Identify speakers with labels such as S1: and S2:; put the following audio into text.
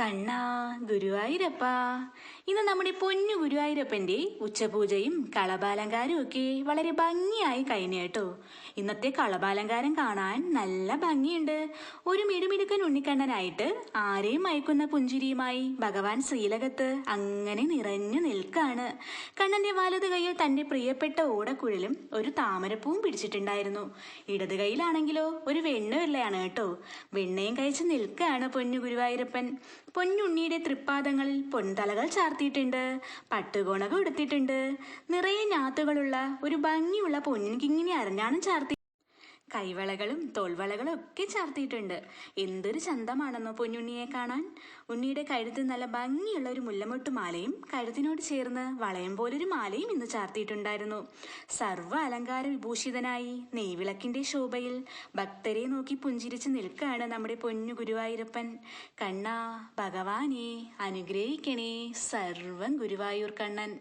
S1: കണ്ണാ ഗുരുവായൂരപ്പ. ഇന്ന് നമ്മുടെ പൊന്നു ഗുരുവായൂരപ്പന്റെ ഉച്ചപൂജയും കളഭാലങ്കാരവും ഒക്കെ വളരെ ഭംഗിയായി കഴിഞ്ഞു കേട്ടോ. ഇന്നത്തെ കളഭാലങ്കാരം കാണാൻ നല്ല ഭംഗിയുണ്ട്. ഒരു മിടുമിടുക്കൻ ഉണ്ണിക്കണ്ണനായിട്ട് ആരെയും മയക്കുന്ന പുഞ്ചിരിയുമായി ഭഗവാൻ ശ്രീലകത്ത് അങ്ങനെ നിറഞ്ഞു നിൽക്കാണ്. കണ്ണന്റെ വലത് കൈയിൽ തന്റെ പ്രിയപ്പെട്ട ഓടക്കുഴലും ഒരു താമരപ്പൂവും പിടിച്ചിട്ടുണ്ടായിരുന്നു. ഇടത് കൈയിലാണെങ്കിലോ ഒരു വെണ്ണവില്ലയാണ് കേട്ടോ. വെണ്ണയും കഴിച്ച് നിൽക്കുകയാണ് പൊന്നു ഗുരുവായൂരപ്പൻ. പൊന്നുണ്ണിയുടെ തൃപ്പാദങ്ങളിൽ പൊൻതലകൾ ചാർത്തിയിട്ടുണ്ട് പട്ടുകോണകം എടുത്തിട്ടുണ്ട് നിറയെ ഞാത്തുകളുള്ള ഒരു ഭംഗിയുള്ള പൊന്നിൻ കിങ്ങിനി അരഞ്ഞാണം ചാർത്തി കൈവളകളും തോൾവളകളും ഒക്കെ ചാർത്തിയിട്ടുണ്ട്. എന്തൊരു ചന്തമാണെന്നോ പൊന്നുണ്ണിയെ കാണാൻ. ഉണ്ണിയുടെ കഴുത്തിൽ നല്ല ഭംഗിയുള്ള ഒരു മുല്ലമൊട്ട് മാലയും കഴുത്തിനോട് ചേർന്ന് വളയം പോലൊരു മാലയും ഇന്ന് ചാർത്തിയിട്ടുണ്ടായിരുന്നു. സർവ അലങ്കാര വിഭൂഷിതനായി നെയ്വിളക്കിന്റെ ശോഭയിൽ ഭക്തരെ നോക്കി പുഞ്ചിരിച്ച് നിൽക്കുകയാണ് നമ്മുടെ പൊന്നു ഗുരുവായൂരപ്പൻ. കണ്ണാ ഭഗവാനെ അനുഗ്രഹിക്കണേ സർവം ഗുരുവായൂർ കണ്ണൻ.